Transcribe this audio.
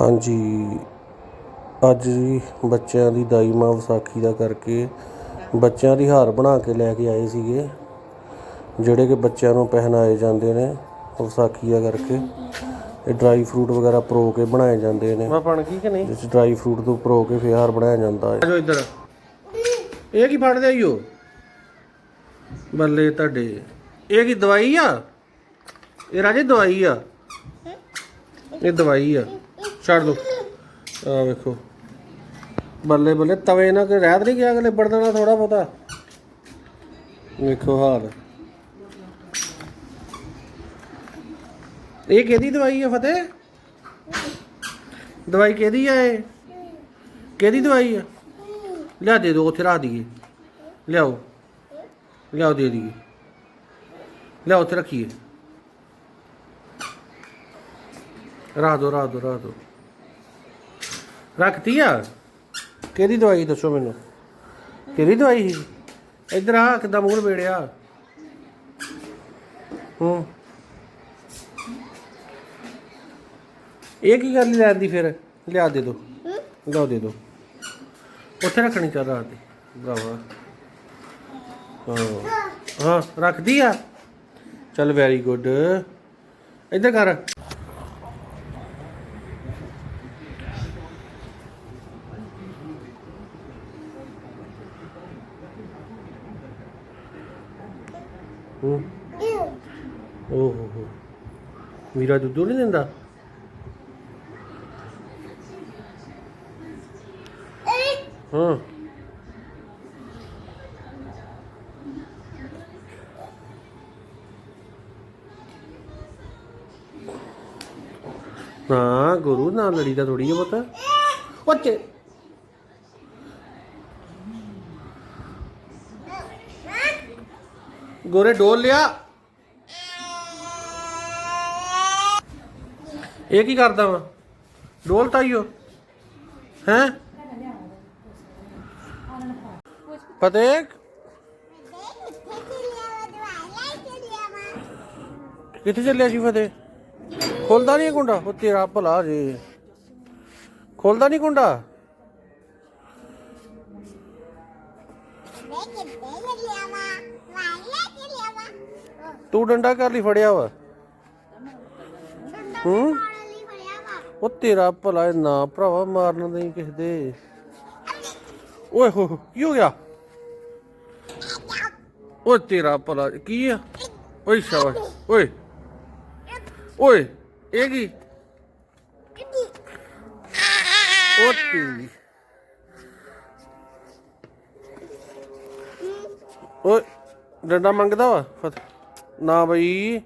ਹਾਂਜੀ। ਅੱਜ ਜੀ ਬੱਚਿਆਂ ਦੀ ਦਾਈ ਮਾਂ ਵਿਸਾਖੀ ਦਾ ਕਰਕੇ ਬੱਚਿਆਂ ਦੀ ਹਾਰ ਬਣਾ ਕੇ ਲੈ ਕੇ ਆਏ ਸੀਗੇ ਜਿਹੜੇ ਕਿ ਬੱਚਿਆਂ ਨੂੰ ਪਹਿਨਾਏ ਜਾਂਦੇ ਨੇ ਵਿਸਾਖੀ ਦਾ ਕਰਕੇ। ਇਹ ਡਰਾਈ ਫਰੂਟ ਵਗੈਰਾ ਪਰੋ ਕੇ ਬਣਾਏ ਜਾਂਦੇ ਨੇ। ਮੈਂ ਬਣ ਗਈ ਕਿ ਨਹੀਂ? ਜਿਸ ਡਰਾਈ ਫਰੂਟ ਤੋਂ ਪਰੋ ਕੇ ਫਿਰ ਹਾਰ ਬਣਾਇਆ ਜਾਂਦਾ ਹੈ। ਆਜੋ ਇੱਧਰ। ਇਹ ਕੀ ਫੜਦੇ ਆਈਓ? ਬੱਲੇ ਤੁਹਾਡੇ। ਇਹ ਕੀ ਦਵਾਈ ਆ? ਇਹ ਰਾਜੇ ਦਵਾਈ ਆ? ਇਹ ਦਵਾਈ ਆ। ਛੱਡ ਦੋ। ਆ ਵੇਖੋ। ਬੱਲੇ ਬੱਲੇ, ਤਵੇ ਨਾਲ ਕੋਈ ਰਹਿਤ ਨਹੀਂ ਗਿਆ ਅਗਲੇ ਬੜਦਣਾ ਥੋੜਾ ਬਹੁਤਾ। ਵੇਖੋ ਹਾਲ। ਇਹ ਕਿਹਦੀ ਦਵਾਈ ਹੈ ਫਤਿਹ? ਦਵਾਈ ਕਿਹਦੀ ਆ ਇਹ? ਕਿਹਦੀ ਦਵਾਈ ਆ? ਲਿਆ ਦੇ ਦੋ, ਉੱਥੇ ਰੱਖ ਦਈਏ। ਲਿਆਓ। ਲਿਆਓ ਦੇ ਦਈਏ। ਲਿਆਓ, ਉੱਥੇ ਰੱਖੀਏ। ਰੱਖ ਦੋ ਰੱਖ ਦੋ ਰੱਖ ਦੋ। ਰੱਖਤੀ ਆ ਕਿਹਦੀ ਦਵਾਈ ਦੱਸੋ ਮੈਨੂੰ? ਕਿਹਦੀ ਦਵਾਈ ਸੀ? ਇੱਧਰ ਆ, ਕਿੱਦਾਂ ਮੂੰਹ ਵੇੜਿਆ ਹੂੰ। ਇਹ ਕੀ ਗੱਲ ਲੈਂਦੀ ਫਿਰ? ਲਿਆ ਦੇ ਦੋ। ਲਿਆਓ ਦੇ ਦੋ। ਉੱਥੇ ਰੱਖਣੀ ਚਾਹ ਰਾਤ ਦੀ। ਭਰਾਵਾ ਹਾਂ। ਹਾਂ, ਰੱਖਦੀ ਆ? ਚੱਲ ਵੈਰੀ ਗੁੱਡ ਇੱਧਰ ਕਰ। ਹੂੰ। ਓ ਹੋ। ਹੋ ਵੀਰਾ ਦੁੱਧ ਨਹੀਂ ਦਿੰਦਾ? ਹਾਂ। ਹਾਂ ਗੁਰੂ ਨਾਲ ਲੜੀ ਦਾ ਥੋੜੀ ਹੈ ਪਤਾ ਬੱਚੇ ਗੋਰੇ ਡੋਲ ਲਿਆ ਇਹ ਕੀ ਕਰਦਾ ਵਾ ਡੋਲ ਤਾਈਓ ਹੈ ਫਤਿਹ ਕਿੱਥੇ ਚੱਲਿਆ ਸੀ ਫਤਿਹ ਖੋਲਦਾ ਨਹੀਂ ਕੁੰਡਾ ਉਹ ਤੇਰਾ ਭਲਾ ਜੇ ਖੋਲਦਾ ਨਹੀਂ ਕੁੰਡਾ ਤੂੰ ਡੰਡਾ ਕਰ ਲਈ ਫੜਿਆ ਵਾ। ਹੂੰ? ਉਹ ਤੇਰਾ ਭਲਾ ਨਾ ਭਰਾਵਾ ਮਾਰਨ ਨਹੀਂ ਕਿਸੇ ਦੇ। ਓਏ ਹੋ ਹੋ, ਕੀ ਹੋ ਗਿਆ? ਓਏ ਤੇਰਾ ਭਲਾ ਕੀ ਆ? ਓਏ ਸ਼ਾਬਾਸ਼ ਓਏ। ਓਏ ਇਹ ਕੀ? ਓ ਤੇਰੀ। ਓਏ। ਡੰਡਾ ਮੰਗਦਾ ਵਾ? ਫਤ- ਨਾ ਬਈ।